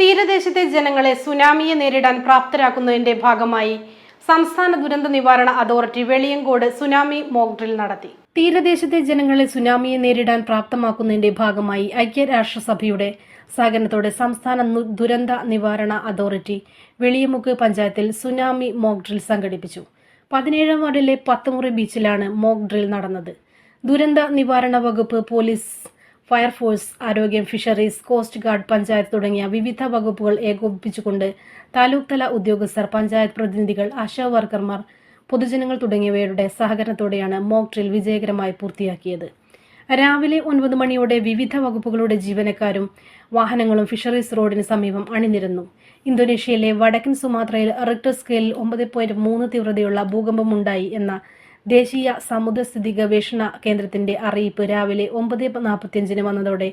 തീരദേശത്തെ ജനങ്ങളെ സുനാമിയെ നേരിടാൻ പ്രാപ്തരാക്കുന്നതിന്റെ ഭാഗമായി സംസ്ഥാന ദുരന്ത നിവാരണ അതോറിറ്റി വെളിയങ്കോട് സുനാമി മോക്ഡ്രിൽ നടത്തി. തീരദേശത്തെ ജനങ്ങളെ സുനാമിയെ നേരിടാൻ പ്രാപ്തമാക്കുന്നതിന്റെ ഭാഗമായി ഐക്യരാഷ്ട്രസഭയുടെ സഹകരണത്തോടെ സംസ്ഥാന ദുരന്ത നിവാരണ അതോറിറ്റി വെളിയമുക്ക് പഞ്ചായത്തിൽ സുനാമി മോക്ഡ്രിൽ സംഘടിപ്പിച്ചു. പതിനേഴാം വാർഡിലെ പത്തുമുറി ബീച്ചിലാണ് മോക്ഡ്രിൽ നടന്നത്. ദുരന്ത നിവാരണ വകുപ്പ് പോലീസ് ഫയർഫോഴ്സ് ആരോഗ്യം ഫിഷറീസ് കോസ്റ്റ് ഗാർഡ് പഞ്ചായത്ത് തുടങ്ങിയ വിവിധ വകുപ്പുകൾ ഏകോപിപ്പിച്ചുകൊണ്ട് താലൂക്ക് തല ഉദ്യോഗസ്ഥർ പഞ്ചായത്ത് പ്രതിനിധികൾ ആശാ വർക്കർമാർ പൊതുജനങ്ങൾ തുടങ്ങിയവരുടെ സഹകരണത്തോടെയാണ് മോക്ക് ഡ്രിൽ വിജയകരമായി പൂർത്തിയാക്കിയത്. രാവിലെ ഒൻപത് മണിയോടെ വിവിധ വകുപ്പുകളുടെ ജീവനക്കാരും വാഹനങ്ങളും ഫിഷറീസ് റോഡിന് സമീപം അണിനിരന്നു. ഇന്തോനേഷ്യയിലെ വടക്കൻ സുമാത്രയിൽ റിക്ടർ സ്കെയിലിൽ ഒമ്പത് പോയിന്റ് മൂന്ന് തീവ്രതയുള്ള ഭൂകമ്പമുണ്ടായി എന്ന ദേശീയ സമുദ്രസ്ഥിതി ഗവേഷണ കേന്ദ്രത്തിന്റെ അറിയിപ്പ് രാവിലെ ഒമ്പത് നാൽപ്പത്തിയഞ്ചിന് വന്നതോടെ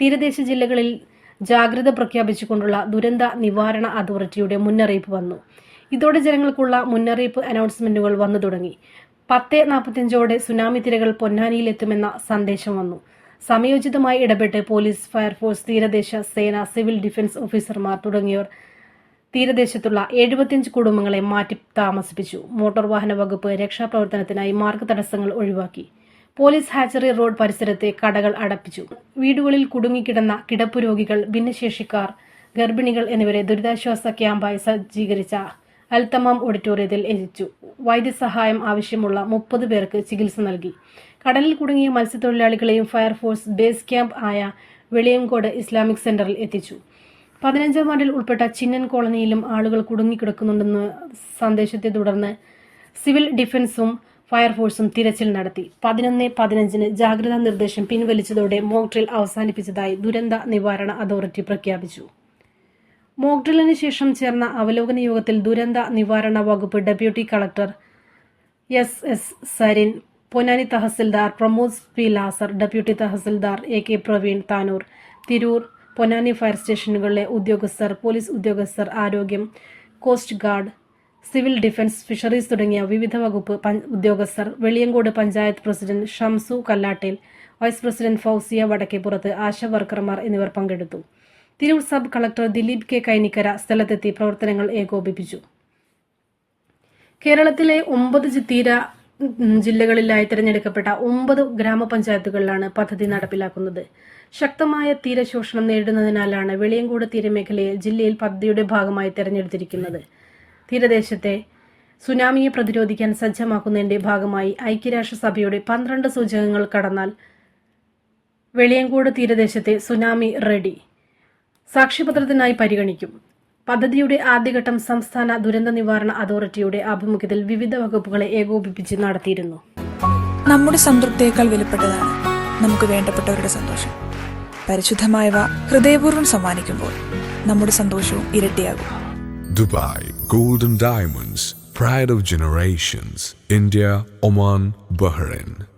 തീരദേശ ജില്ലകളിൽ ജാഗ്രത പ്രഖ്യാപിച്ചുകൊണ്ടുള്ള ദുരന്ത നിവാരണ അതോറിറ്റിയുടെ മുന്നറിയിപ്പ് വന്നു. ഇതോടെ ജനങ്ങൾക്കുള്ള മുന്നറിയിപ്പ് അനൗൺസ്മെന്റുകൾ വന്നു തുടങ്ങി. പത്ത് നാൽപ്പത്തിയഞ്ചോടെ സുനാമി തിരകൾ പൊന്നാനിയിലെത്തുമെന്ന സന്ദേശം വന്നു. സമയോചിതമായി ഇടപെട്ട് പോലീസ് ഫയർഫോഴ്സ് തീരദേശ സേന സിവിൽ ഡിഫൻസ് ഓഫീസർമാർ തുടങ്ങിയവർ തീരദേശത്തുള്ള എഴുപത്തിയഞ്ച് കുടുംബങ്ങളെ മാറ്റി താമസിപ്പിച്ചു. മോട്ടോർ വാഹന വകുപ്പ് രക്ഷാപ്രവർത്തനത്തിനായി മാർഗ തടസ്സങ്ങൾ ഒഴിവാക്കി. പോലീസ് ഹാച്ചറി റോഡ് പരിസരത്തെ കടകൾ അടപ്പിച്ചു. വീടുകളിൽ കുടുങ്ങിക്കിടന്ന കിടപ്പു രോഗികൾ ഭിന്നശേഷിക്കാർ ഗർഭിണികൾ എന്നിവരെ ദുരിതാശ്വാസ ക്യാമ്പായി സജ്ജീകരിച്ച അൽത്തമാം ഓഡിറ്റോറിയത്തിൽ എത്തിച്ചു. വൈദ്യസഹായം ആവശ്യമുള്ള മുപ്പത് പേർക്ക് ചികിത്സ നൽകി. കടലിൽ കുടുങ്ങിയ മത്സ്യത്തൊഴിലാളികളെയും ഫയർഫോഴ്സ് ബേസ് ക്യാമ്പ് ആയ വെളിയങ്കോട് ഇസ്ലാമിക് സെന്ററിൽ എത്തിച്ചു. പതിനഞ്ചാം വാർഡിൽ ഉൾപ്പെട്ട ചിന്നൻ കോളനിയിലും ആളുകൾ കുടുങ്ങിക്കിടക്കുന്നുണ്ടെന്ന സന്ദേശത്തെ തുടർന്ന് സിവിൽ ഡിഫൻസും ഫയർഫോഴ്സും തിരച്ചിൽ നടത്തി. പതിനൊന്ന് പതിനഞ്ചിന് ജാഗ്രതാ നിർദ്ദേശം പിൻവലിച്ചതോടെ മോക്ക് ഡ്രിൽ അവസാനിപ്പിച്ചതായി ദുരന്ത നിവാരണ അതോറിറ്റി പ്രഖ്യാപിച്ചു. മോക്ക് ഡ്രില്ലിന് ശേഷം ചേർന്ന അവലോകന യോഗത്തിൽ ദുരന്ത നിവാരണ വകുപ്പ് deputy collector S S Sarin Ponnani tahsildar Pramod P Lazar deputy tahsildar A K Praveen Tanur Tirur Ponnani fire സ്റ്റേഷനുകളിലെ ഉദ്യോഗസ്ഥർ പോലീസ് ഉദ്യോഗസ്ഥർ ആരോഗ്യം coast guard civil defence fisheries തുടങ്ങിയ വിവിധ വകുപ്പ് ഉദ്യോഗസ്ഥർ Veliyankode panchayat president Shamsu Kallattel vice president Fousiya Vadakkeppurath ASHA വർക്കർമാർ എന്നിവർ പങ്കെടുത്തു. Tirur sub collector Dileep K Kainikkara സ്ഥലത്തെത്തി പ്രവർത്തനങ്ങൾ ഏകോപിപ്പിച്ചു. കേരളത്തിലെ ഒമ്പത് തീര ജില്ലകളിലായി തിരഞ്ഞെടുക്കപ്പെട്ട ഒമ്പത് ഗ്രാമപഞ്ചായത്തുകളിലാണ് പദ്ധതി നടപ്പിലാക്കുന്നത്. ശക്തമായ തീരശോഷണം നേരിടുന്നതിനാലാണ് വെളിയങ്കോട് തീരമേഖലയെ ജില്ലയിൽ പദ്ധതിയുടെ ഭാഗമായി തിരഞ്ഞെടുത്തിരിക്കുന്നത്. തീരദേശത്തെ സുനാമിയെ പ്രതിരോധിക്കാൻ സജ്ജമാക്കുന്നതിന്റെ ഭാഗമായി ഐക്യരാഷ്ട്രസഭയുടെ പന്ത്രണ്ട് സൂചകങ്ങൾ കടന്നാൽ വെളിയങ്കോട് തീരദേശത്തെ സുനാമി റെഡി. സാക്ഷ്യപത്രത്തിനായി പരിഗണിക്കും. പദ്ധതിയുടെ ആദ്യഘട്ടം സംസ്ഥാന ദുരന്ത നിവാരണ അതോറിറ്റിയുടെ ആഭിമുഖ്യത്തിൽ വിവിധ വകുപ്പുകളെ ഏകോപിപ്പിച്ച് നടത്തിയിരുന്നു. നമ്മുടെ സംതൃപ്തിയേക്കാൾ വിലപ്പെട്ടതാണ് നമുക്ക് വേണ്ടപ്പെട്ടവരുടെ സന്തോഷം. പരിശുദ്ധമായവ ഹൃദയപൂർവം സമ്മാനിക്കുമ്പോൾ നമ്മുടെ സന്തോഷവും ഇരട്ടിയാകും. Dubai golden diamonds pride of generations India Oman Bahrain.